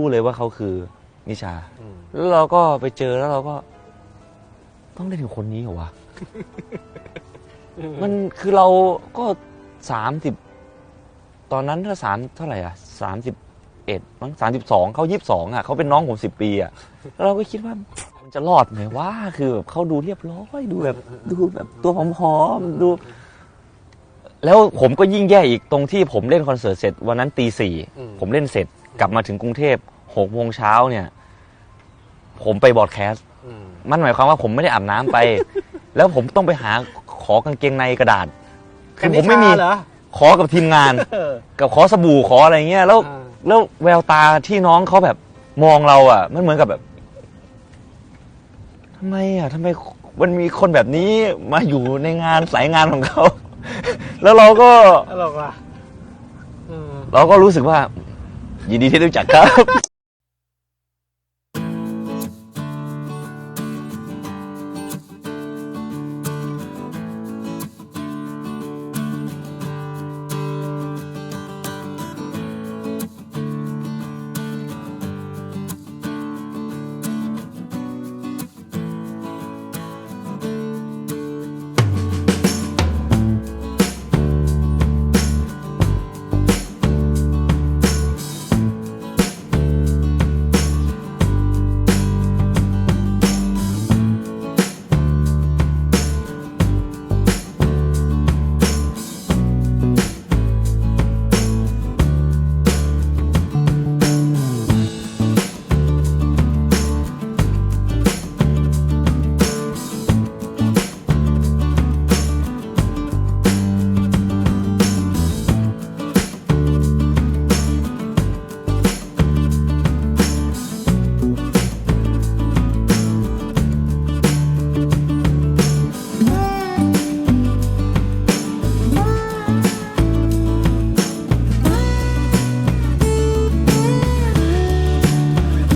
รู้เลยว่าเขาคือนิชาอืมแล้วเราก็ไปเจอแล้วเราก็ ต้องเล่นกับคนนี้เหรอวะ มันคือเราก็สามสิบตอนนั้นถ้าสามเท่าไหร่อะสามสิบเอ็ดมั้งสามสิบสองเขายี่สิบสองอะเขาเป็นน้องผมสิบปีอะแล้วเราก็คิดว่ามันจะรอดไหมว่าคือแบบเขาดูเรียบร้อยดูแบบ ดูแบบตัวผอมๆดู แล้วผมก็ยิ่งแย่อีกตรงที่ผมเล่นคอนเสิร์ตเสร็จวันนั้นตีสี่อืมผมเล่นเสร็จ กลับมาถึงกรุงเทพหกโมงเช้าเนี่ย ผมไปบอร์ดแคสต์อืมมันหมายความว่าผมไม่ได้อาบน้ำไป แล้วผมต้องไปหาขอกางเกงในกระดาษ คือผมไม่มี กัญชาเหรอขอกับทีมงาน เออ กับขอสบู่ขออะไรเงี้ยแล้ว อ่า แล้วแววตาที่น้องเขาแบบมองเราอะ มันเหมือนกับแบบทำไมอะทำไมมันมีคนแบบนี้มาอยู่ในงานสายงานของเขา แล้วเราก็ ตลกว่ะอืมเราก็รู้สึกว่า ยินดีที่รู้จักครับ